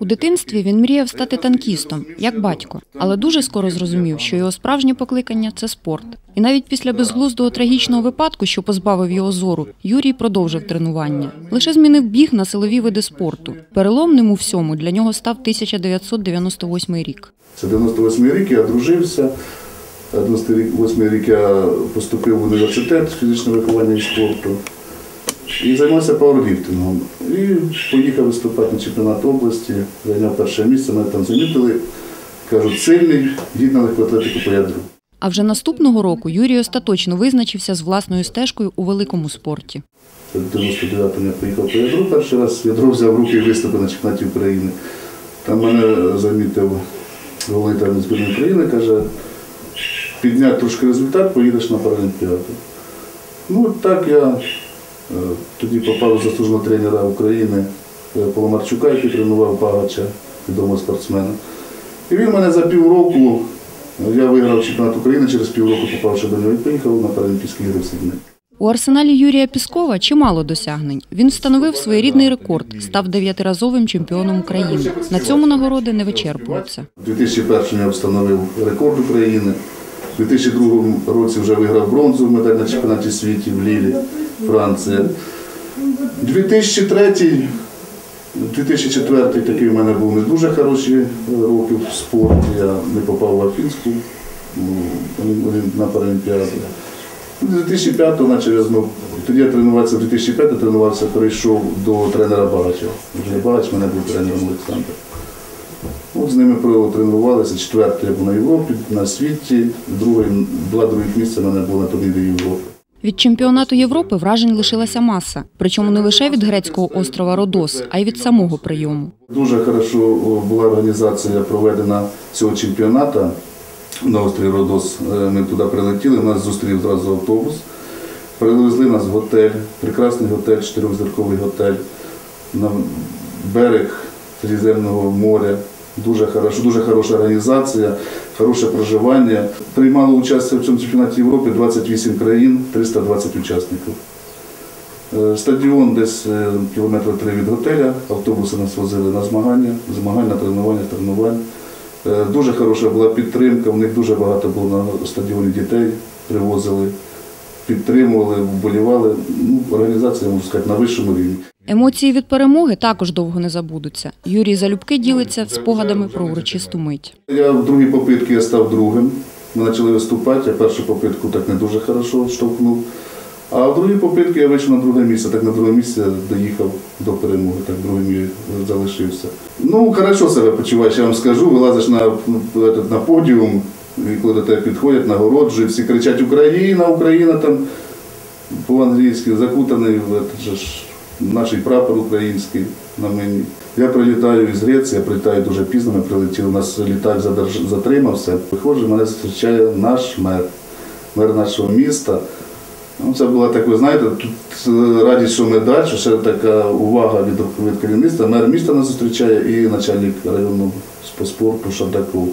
У дитинстві він мріяв стати танкістом, як батько, але дуже скоро зрозумів, що його справжнє покликання це спорт. І навіть після безглуздого трагічного випадку, що позбавив його зору, Юрій продовжив тренування. Лише змінив біг на силові види спорту. Переломним у всьому для нього став 1998 рік. Це 98 рік, я одружився. 98 рік я поступив в університет фізичного виховання і спорту. І займався пауерліфтингом. І поїхав виступати на чемпіонат області, зайняв перше місце, мене там замітили. Кажуть, сильний, гідна легкоатлетику по ядру. А вже наступного року Юрій остаточно визначився з власною стежкою у великому спорті. В 99-му я поїхав по ядру перший раз, ядро взяв в руки і виступив на чемпіонаті України. Там мене замітив тренер збірної України, каже, підняти трошки результат, поїдеш на Паралімпіаду. Ну так я тоді попав заслуженого тренера України е, Поломарчука, який тренував Багача, відомого спортсмена. І він мене за півроку, е, я виграв чемпіонат України, через півроку попавши до нього і поїхав на Паралімпійські ігри в Сидней. У арсеналі Юрія Піскова чимало досягнень. Він встановив своєрідний рекорд, став дев'ятиразовим чемпіоном України. На цьому нагороди не вичерпуються. У 2001 я встановив рекорд України. У 2002 році вже виграв бронзову медаль на чемпіонаті світу в Лілі, Франція. 2003 2004 такий в мене був не дуже хороші роки в спорті. Я не попав в Афінську ну, на Паралімпіаду. У 2005 почав я знову. Тоді я тренувався, в 2005 тренувався, перейшов до тренера Багача. Багач мене був тренером Олександр. От з ними тренувалися. Четвертий був на Європі, на світі, другий, два других місця мене було на турнірі Європи. Від чемпіонату Європи вражень лишилася маса, причому не лише від грецького острова Родос, а й від самого прийому. Дуже хорошо була організація проведена цього чемпіонату на острові Родос. Е, Ми туди прилетіли, нас зустрів зразу автобус. Привезли нас в готель, прекрасний готель, чотирьохзірковий готель, на берег Середземного моря. Дуже хорошо, дуже хороша організація, хороше проживання. Приймало участь в цьому чемпіонаті Європи 28 країн, 320 учасників. Е, Стадіон десь е, кілометра три від готеля, автобуси нас возили на змагання, змагання, тренування, тренування. Е, Дуже хороша була підтримка, у них дуже багато було на стадіоні дітей, привозили, підтримували, вболівали. Ну, організація, можна сказати, на вищому рівні. Емоції від перемоги також довго не забудуться. Юрій залюбки ділиться спогадами про урочисту мить. Я в другій попитці я став другим. Ми почали виступати, я першу попитку так не дуже хорошо штовхнув. А в другій попитці я вийшов на друге місце, так на друге місце доїхав до перемоги, так другим залишився. Ну, хорошо себе почуваєш, я вам скажу, вилазиш на, на подіум, і коли до тебе підходять, нагороджують, всі кричать Україна, Україна там по-англійськи, закутаний же ж наш прапор український на мені. Я прилітаю із Греції, я прилітаю дуже пізно, ми прилетіли, у нас літак затримався. Виходжу, мене зустрічає наш мер, мер нашого міста. Ну, це була так, ви знаєте, тут радість, що ми далі, ще така увага від, від керівництва. Мер міста нас зустрічає і начальник районного спорту Шардаков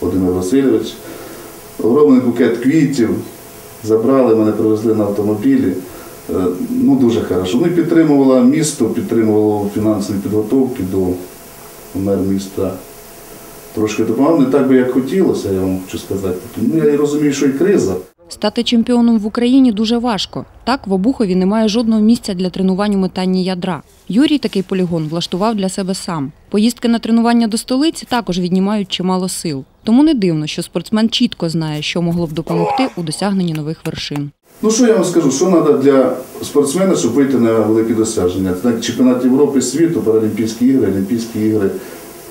Володимир Васильович. Огромний букет квітів. Забрали, мене привезли на автомобілі. Е, Ну, дуже хорошо. Ну і підтримувала місто, підтримувало фінансові підготовки до мер міста. Трошки допомагав, не так би, як хотілося, я вам хочу сказати. Ну, я розумію, що і криза. Стати чемпіоном в Україні дуже важко. Так, в Обухові немає жодного місця для тренувань у метанні ядра. Юрій такий полігон влаштував для себе сам. Поїздки на тренування до столиці також віднімають чимало сил. Тому не дивно, що спортсмен чітко знає, що могло б допомогти у досягненні нових вершин. Ну що я вам скажу, що треба для спортсмена, щоб вийти на великі досягнення? Це чемпіонат Європи, світу, Паралімпійські ігри, Олімпійські ігри.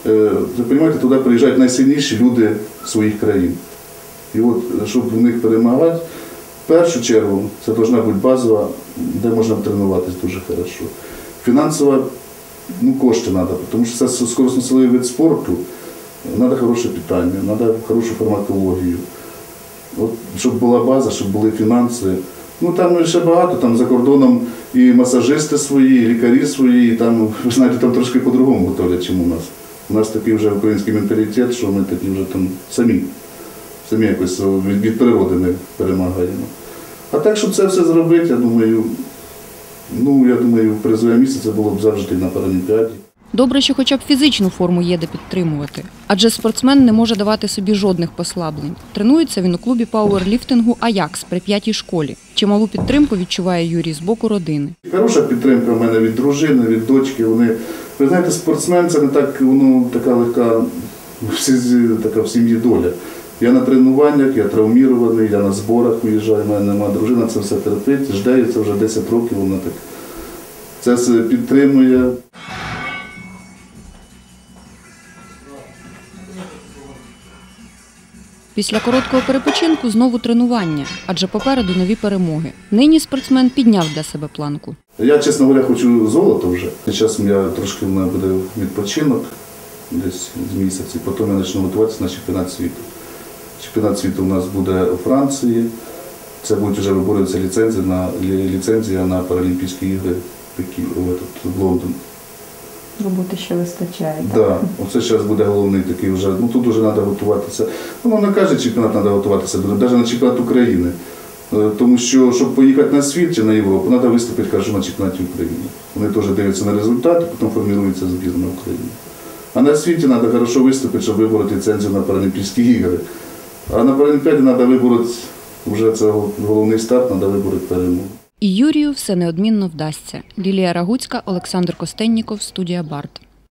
Е, Ви розумієте, туди приїжджають найсильніші люди своїх країн. І от, щоб в них перемагати, в першу чергу це повинна бути базова, де можна тренуватися дуже хорошо. Фінансово ну, кошти треба, тому що це скоростно-силовий вид спорту, треба хороше питання, треба хорошу фармакологію. От, щоб була база, щоб були фінанси. Ну там ще багато, там за кордоном і масажисти свої, і лікарі свої, і там, ви знаєте, там трошки по-другому готовлять, ніж у нас. У нас такий вже український менталітет, що ми такі вже там самі, самі якось від, від природи не перемагаємо. А так, щоб це все зробити, я думаю, ну я думаю, призове місце це було б завжди на Паралімпіаді. Добре, що хоча б фізичну форму є де підтримувати, адже спортсмен не може давати собі жодних послаблень. Тренується він у клубі пауерліфтингу Аякс при п'ятій школі. Чималу підтримку відчуває Юрій з боку родини. Хороша підтримка в мене від дружини, від дочки. Вони, ви знаєте, спортсмен це не так, воно така легка така в сім'ї доля. Я на тренуваннях, я травмірований, я на зборах виїжджаю, в мене нема дружина, це все терпить, це вже 10 років, вона так це все підтримує. Після короткого перепочинку знову тренування, адже попереду нові перемоги. Нині спортсмен підняв для себе планку. Я, чесно говоря, хочу золото вже. Зараз я трошки в мене буде відпочинок, десь з місяці, потім я почну готуватися на чемпіонат світу. Чемпіонат світу у нас буде у Франції. Це будуть вже виборюватися ліцензії на ліцензія на Паралімпійські ігри в Лондон. Роботи ще вистачає. Да, оце зараз буде головний такий вже. Ну тут вже треба готуватися. Ну, на кожен чемпіонат треба готуватися, навіть на чемпіонат України. Е, Тому що, щоб поїхати на світ чи на Європу, треба виступити кажу, на чемпіонаті України. Вони теж дивляться на результати, потім формується збірна України. А на світі треба хорошо виступити, щоб вибороти ліцензію на Паралімпійські ігри. А на Паралімпіаді треба вибороти, вже це головний старт, треба вибороти перемогу. І Юрію все неодмінно вдасться. Лілія Рагуцька, Олександр Костенніков, студія Барт.